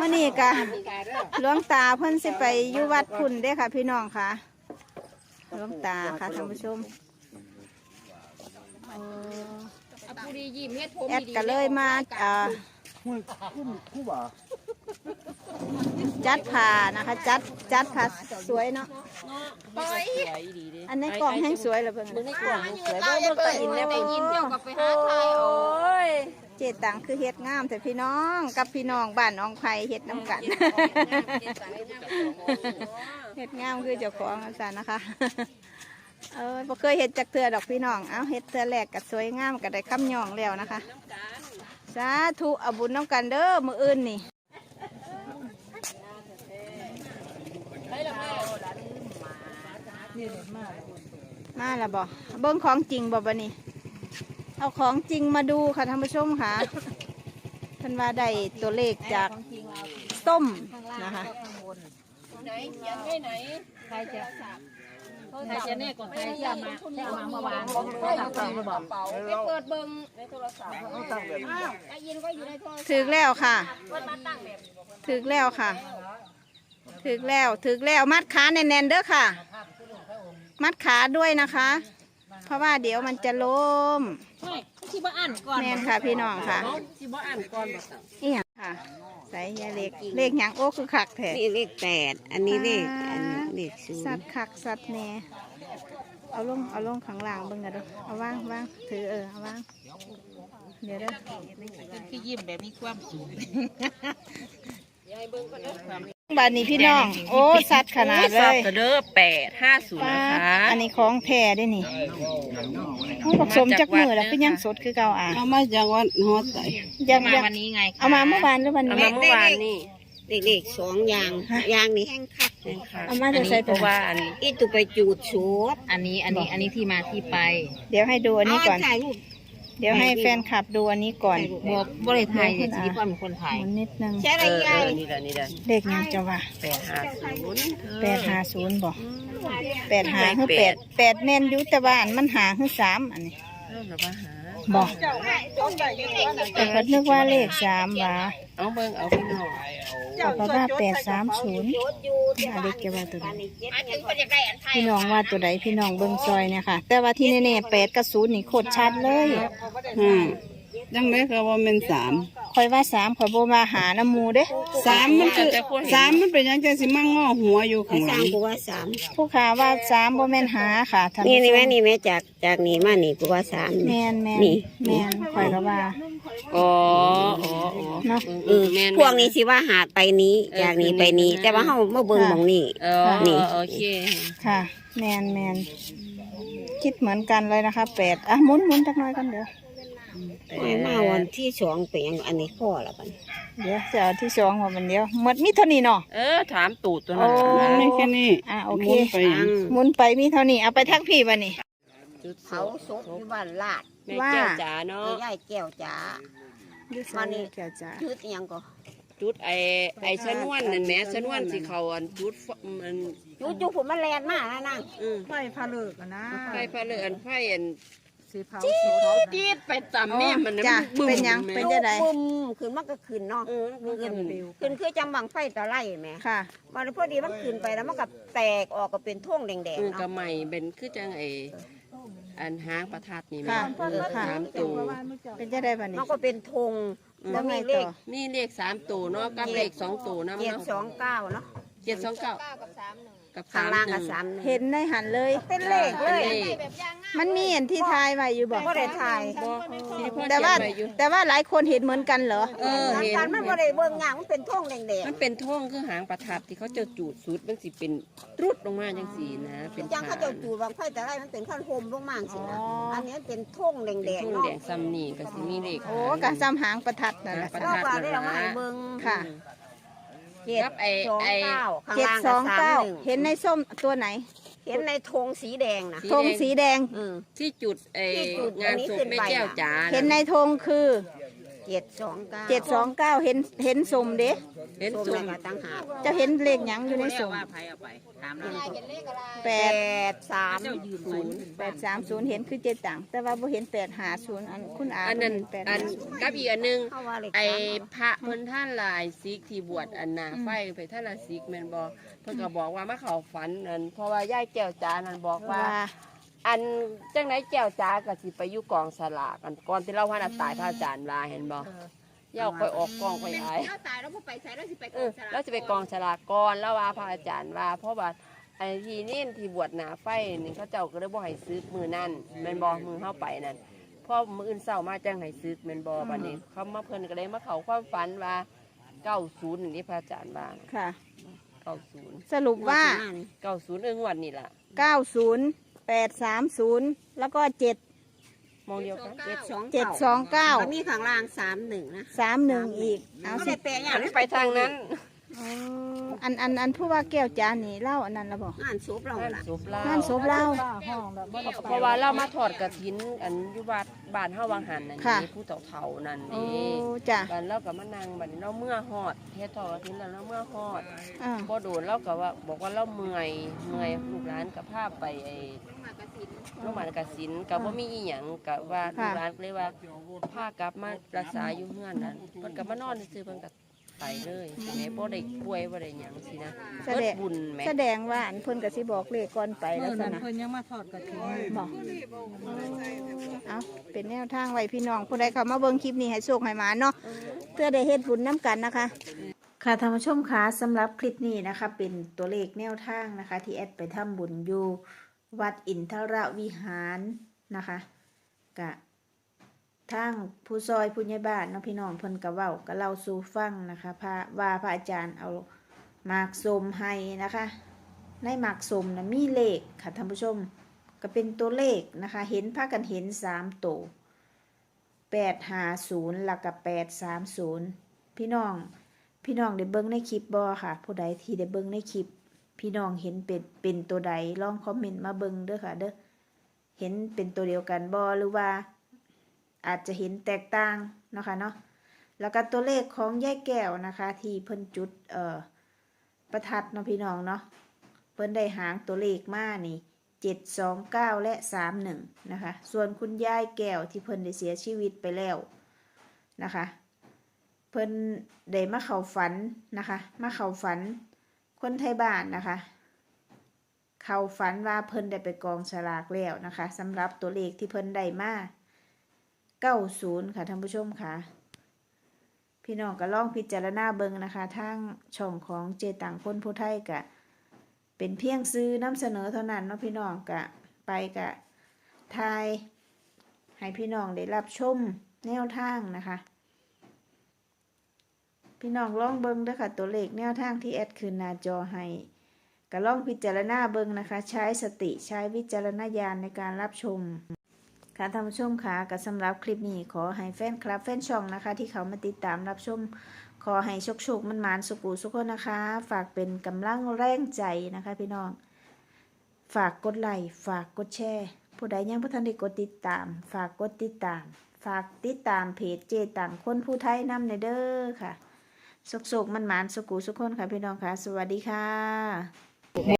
มื่อนี้กะหลวงตาเพิ่นสิไปอยู่วัดพุ่นเด้อค่ะ พี่น้องค่ะหลวงตาค่ะท่านผู้ชมเอ่อเอาผู้ดียิ้มเฮ็ดผมแอดก็เลยมาเอ่อคู่บ่าจัดผ้านะคะ จัดจัดผ้าสวยเนาะปล่อยอันในกล่องแห้งสวยเหรอเพิ่นในกล่องสวยบ่บ่ก็ยินแล้วได้ยินเจ้าก็ไปหาทายเอาย เจตังคือเฮ็ดงามแต่พี่น้องกับพี่น้องบ้านน้องไผ่เฮ็ดน้ำกัน เฮ็ดงามคือเจ้าของอาจารย์นะคะ เออบ่เคยเฮ็ดจักเทือดอกพี่น้อง เอาเฮ็ดเทือแรกก็สวยงามก็ได้คำย่องแล้วนะคะ สาธุเอาบุญน้ำกันเด้อมื้ออื่นนี่มาแล้วบ่เบิ้งของจริงบ่บะนี่ เอาของจริงมาดูค่ะท่านผู้ชมค่ะท่านว่าได้ตัวเลขจากส้มนะคะ ไหนเขียนไว้ไหนใครจะใครจะแน่กว่าใครที่เอามาที่เอามาเมื่อวานไปอยู่ในกระเป๋าไปเปิดเบิ่งในโทรศัพท์ต้องตั้งแบบอ้าวได้ยินก็อยู่ในโทรศัพท์ถึกแล้วค่ะเพิ่นมาตั้งแบบถึกแล้วค่ะถึกแล้วถึกแล้วมัดขาแน่นๆเด้อค่ะ มัดขาด้วยนะคะ เพราะว่าเดี๋ยวมันจะล้มไม่ที่บ้านก่อนแม่นค่ะพี่น้องค่ะที่บ้านก่อนบ่ต้องนี่ยค่ะใส่ยาเลขเลขหยังโอ้คือขักแท้นี่เลขแปดอันนี้เลขอันนี้เลขศูสันตย์ว์คักสัตว์แหน่เอาลงเอาลงข้างล่างเบิ่งกันดูเอาวางวางถือเออเอาวางเดี๋ยวเด้อคือยิ้มแบบมีความสุขบา นนี้พี่น้อง โอ้สัตว์ขนาดเลยเด้อแปดห้าศูนย์ป้านะคะอันนี้ของแท้ได้นี่เขาผสมจากมือแล้วคือยังสดคือเก่าอะเอามาจากวัดฮอดใส่ยังมายังวันนี้ไงเอามาเมื่อวานหรือวันเอานี้มาเมื่อวานนี่เลขเลขสองอย่างยางนี่แห้งคักเลยเอามาจะใส่เพตัวราะว่าอันอีตุไปจูดสูดอันนี้อันนี้อันนี้ที่มาที่ไป เดี๋ยวให้ดูอันนี้ก่อนถ่ายรูป เดี๋ยวให้แฟนคลับดูอันนี้ก่อนบอกบริไทยเนี่ยสิริพรเป็นคนไทยนิดนึงใช้อะไรยายนี่แหละนี่แหละเลขยังจะว่าแปดห้าศูนย์แปดห้าศูนย์บอกแปดหาคือแปดแปดแน่นยุตบ้านมันหาคือสามอันนี้บบว่าหาบอกแต่ก็นึกว่าเลขสามว่า เอาเบิ่งเอาพี่น้องเอาก็ว่าแปดสามศูนย์อาเด็กจะว่าตัวใดพี่น้องว่าตัวใดพี่น้องเบิ้งซอยเนี่ยค่ะ แต่ว่าที่แน่ๆแปดกับศูนย์นี่โคตรชัดเลยอืม ยังไม่เขาว่าเป็นสามคอยว่าสามคอยโบมาหาน้ำหมูเด้สามมันคือสามมันเป็นยังไงสิมั่งงอหัวอยู่ข้างหลังกูว่าสามผู้ขาว่าสามโบแมนหาค่ะท่านนี่นี่ผู้ชแม่นี่แม่จากจากนี่มานี่กูว่าสามแมนี่ นแมนนี่ แมนคอยก็ว่า อ๋ออ๋ออ๋อเนาะเออพวกนี้สิว่าหาดไปนี้จากนี้ไปนี้ แต่ว่าเฮาเมื่อเบิ่งหมองนี่ เออนี่โอเค ค่ะ แมนแมนคิดเหมือนกันเลยนะคะแปดอะหมุนหมุนจักหน่อยกันเดี๋ยว ไม่มาวันที่สองเป็นยังอันนี้ข้อละกันเดี๋ยวจะเอาที่สองมามันเดียวหมดมีเท่านี้เนาะ เออ ถามตูดตัวโอ้นั้นไม่แค่นี้อะโอเค ไปยังหมุนไปมีเท่านี้เอาไปทักพี่บ่นี่ จุดเขาศพอยู่บ้านลาดแม่แก้วจ๋าเนาะ ยายแก้วจ๋า มานี่ แก้วจ้าชื่ออิหยังก็จุดไอไอชนวนนั่นแหม่ชนวนสิเขาอันจุดฟมันอยู่อยู่ผมมันแลนมากนะนางอืมไฟพาเลิกนะไฟพะเลือนไฟอัน สีเผาเขาจีดไปตำแม่มันจ้ะบึ้มเป็นหยังแม่เป็นจะไดบุ้มขึ้นมันก็ขึ้นเนาะเออมันก็ขึ้นปิวขึ้นคือจังบังไฟตะไลแหม่ค่ะมาพอดีมันขึ้นไปแล้วมันก็แตกออกก็เป็นท่วงแดงเออๆกระเนาะใหม่เป็นคือจังไออันหางประทัดนี่แม่ค่ะเออค่ะสามตัวเป็นจะได้บ่นี่มันก็เป็นธงแล้แล้ววไงมีเลต่ขอมีเลขสามตัวเนาะกับเลขสองตัวนะเจ็ดเนาะสองเก้าเนาะเจ็ดสองเก้าเก้ากับสามหนึ่ง กับข้าสางมล่างหก็นึ่งสามหนึ่งเห็นในหันเลย เป็นเลขเลยเป็นเลขแบบย่างงามมันมีเห็นที่ทายไว้อยู่บ่บ่ได้ถ่ายบ่สิริพรแต่ว่าเขียนไอยู่แต่ว่าหลายคนเห็นเหมือนกันเหรอเออเห็นการมันบ่ได้เบิ่งงานมันเป็นท่วงแดงมันเป็นท่องคือหางประทัดที่เขาจะจูดสุดมันสิเป็นรุดลงมาจังสีนะ เป็นๆจังเขาเจะจูดบังไฟตะไลมันเป็นขั้นโฮมลงมาสินะอันนี้เป็นท่วงแดเป็นงท่องๆเนาะแดงซ้ำนี่ก็สิมีเลขโอ้กะซ้ำหางประทัดนั่นแหละประก็ทัดว่าได้เอามาให้เบิ่งค่ะ เจ็ดกับไอ้สองไอ้ เก้าข้างเจ็ดล่างสก็องสามเก้าหนึ่งเห็นในส้มตัวไหนเห็นในธงสีแดงนะธงสีแดง อืม ที่จุดไอ้ที่จุดงานอันนี้ศพขึ้นแม่ไปแก้วน่ะ จ๋าเห็นในธงคือ เจ็ดสองเก้าเจ็ดสองเก้าเห็นเห็นสมเด้เห็นส้มสุแล้ดวก็ตั้งหากเจะเห็นเลขหยังอยู่ในสมว่าไผเอาไปถามแล้วเห็นเลขอะไรแปแปดดสามเจ้ายืนศูศูนนย์ย์แปดสามศูนย์เห็นคือเจ็ดต่างแต่ว่าบ่เห็นแปดหาศูนย์อันคุณอาอันนั้นแปดอันกับอีกอันหนึง เข้าว่าเลขไอสาม พระเพิ่นท่านหลายซิกที่บวชอันนาไฟไปท่านละซิกแม่นบ่เพิ่นก็บอกว่ามาเข้าฝันนั่นเพราะว่าย่ายแก้วจานั่นบอกว่าว่า อันจังไหนแก้วจ้าก็สิไปอยู่กองสลากกันก่อนที่เราพันตายพระอาจารย์ลาเห็นบ่ย่าไปออกกองไปไอเราตายเราบ่ไปใส่เราสิไปเอกอองสลากเราจะไปกองสลากก่อนแล้วว่าพระอาจารย์ว่าเพราะว่าไอ้ที่นี่ที่บวชหนาไฟนี่เขาเจ้าก็เลยบ่ให้ซื้อมือนั่นแม่นบ่มือเข้าไปนั่นพอมืออื่นเศร้ามาจังให้ซื้อแม่นบ่บัดนี้เขามาเพิ่นก็เลยมาเข้าความฝันว่า90นี่พระอาจารย์ว่าค่ะ90สรุปว่า90เอองวดนี่ล่ะเก้าศูนย์ แปดสามศูนย์แล้วก็เจ็ดมองเดียวกันเจ็ดสองเจ็ดสองเก้าก็มีข้างล่างสามหนึ่งนะสามหนึ่งอีกเอาเอาสิได้แปลงอันนี้ไปทางนั้นอ๋ออันอันอันผู้ว่าแก้วจานนี่เล่าอันนั้นละบอกงานซุปเรานั่นล่ะสุบลานั่นศพเล่าเพราะว่าเรามาถอดกระถินอันอยุบาดบ้านเฮาวังหันนั่นค่ะนี่ผู้เฒ่าๆนั่นโอ้นี่จ้ะบ้านเราก็มานั่งบัดนี้เราเมื่อฮอดเฮ็ดถอดกระถินแล้วเราเมื่อฮอดอ่าบ่โดนเราก็ว่าบอกว่าเราเมื่อยเมื่อยลูกหลานก็พาไปไอ้มากระสิน โรงพยาบาลกสินก็บ่มีอีหยังก็ว่าลูกหลานก็เลยว่าพากลับมารักษาอยู่เฮือนนั่นเพิ่นก็มานอนซื่อๆเพิ่นก็ไปเลยสิแม่บ่ได้ป่วยบ่ได้หยังสินะแสเบิดดงบุญแหม่แสดงว่าอันเพิ่นก็สิบอกเลขก่อนไปแล้วสนะ เพิ่นยังมาทอดกระถิ่นบอกเอาเป็นแนวทางไว้พี่น้องผู้ใดเข้ามาเบิ่งคลิปนี้ให้โชคให้หมาเนาะเพื่อได้เฮ็ดบุญน้กันนะคะ ค่ะท่านผู้ชมคะสำหรับคลิปนี้นะคะ เป็นตัวเลขแนวทางนะคะ ที่แอดไปทำบุญอยู่ วัดอินทรวิหารนะคะกะทางผู้ซอยผู้ใหญ่บ้านเนาะพี่น้องเพิ่นกะเว้ากะเล่าสู่ฟังนะคะพระว่าพระอาจารย์เอาหมากสมให้นะคะ ในหมากสมนะมีเลขค่ะท่านผู้ชมก็เป็นตัวเลขนะคะ เห็นพากันเห็นสามตัวแปดห้าศูนย์แล้วก็แปดสามศูนย์พี่น้อง พี่น้องได้เบิ้งในคลิปบอค่ะ ผู้ใดที่ได้เบิ้งในคลิป พี่น้องเห็นเป็นเป็นตัวใดลองคอมเมนต์มาเบิ้งเด้อค่ะเด้อเห็นเป็นตัวเดียวกันบอหรือว่า อาจจะเห็นแตกต่างนะคะเนาะแล้วก็ตัวเลขของยายแก้วนะคะ ที่เพิ่นจุดเอ่อประทัดเนาะพี่น้องเนาะเพิ่นได้หางตัวเลขมานี่เจ็ดสองเก้าและสามหนึ่งนะคะ ส่วนคุณยายแก้วที่เพิ่นได้เสียชีวิตไปแล้วนะคะ เพิ่นได้มาเข้าฝันนะคะ มาเข้าฝัน คนไทยบ้านนะคะ เขาฝันว่าเพิ่นได้ไปกองสลากแล้วนะคะสำหรับตัวเลขที่เพิ่นได้มาก90ค่ะท่านผู้ชมค่ะ พี่น้องก็ลองพิจารณาเบิงนะคะทางช่องของเจตังคนผู้ไทยกะเป็นเพียงซื้อนำเสนอเท่านั้นเนาะพี่น้องกะไปกะทายให้พี่น้องได้รับชมแนวทางนะคะ พี่น้องลองเบิ่งเด้อค่ะ ตัวเลขแนวทางที่แอดคืนหน้าจอให้ก็ลองพิจารณาเบิ่งนะคะ ใช้สติใช้วิจารณญาณในการรับชม ค่ะท่านผู้ชมค่ะก็สำหรับคลิปนี้ขอให้แฟนคลับแฟนช่องนะคะ ที่เขามาติดตามรับชม ขอให้โชคโชคมันมานสุขุสุขคนนะคะ ฝากเป็นกำลังแรงใจนะคะ พี่น้อง ฝากกดไลค์ฝากกดแชร์ผู้ใดยังผู้ทันได้กดติดตาม ฝากกดติดตาม ฝากติดตามเพจเจต่างคนผู้ไทยนำในเด้อค่ะ สุกๆมันหมานสุกูสุกคนค่ะพี่น้องค่ะ สวัสดีค่ะ